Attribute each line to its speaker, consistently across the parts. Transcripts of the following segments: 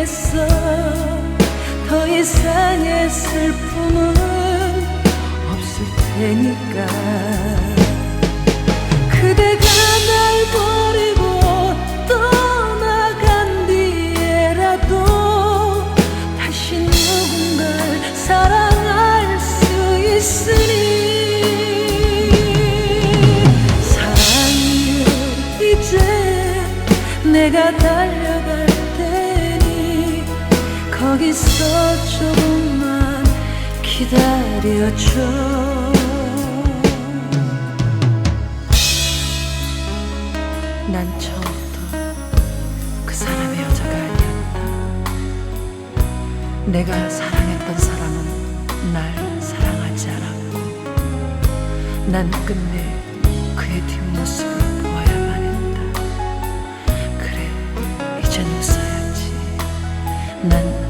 Speaker 1: 않겠어. 더 이상의 슬픔은 없을 테니까. 그대가 날 버리고 떠나간 뒤에라도 다시 누군가를 사랑할 수 있으니. 내가 달려갈 거기서 조금만 기다려줘 난 처음부터 그 사람의 여자가 아니었다. 내가 사랑했던 사람은 날 사랑하지 않았고, 난 끝내 그의 뒷모습을 보아야만 했다. 그래, 이젠 웃어야지. 난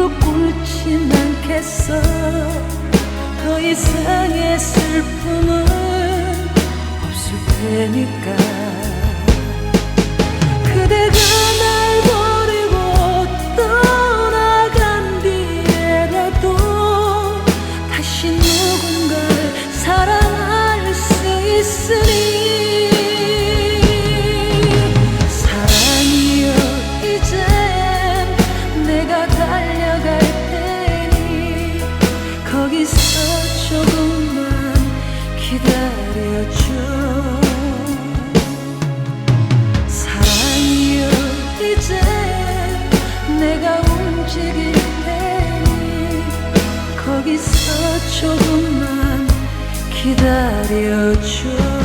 Speaker 1: 무릎 꿇진 않겠어. 더 이상의 슬픔은 없을 테니까. 그대가 날 버리고 떠나간 뒤에라도 다시 거기서 조금만 기다려줘. 사랑이여 이제 내가 움직일 테니 거기서 조금만 기다려줘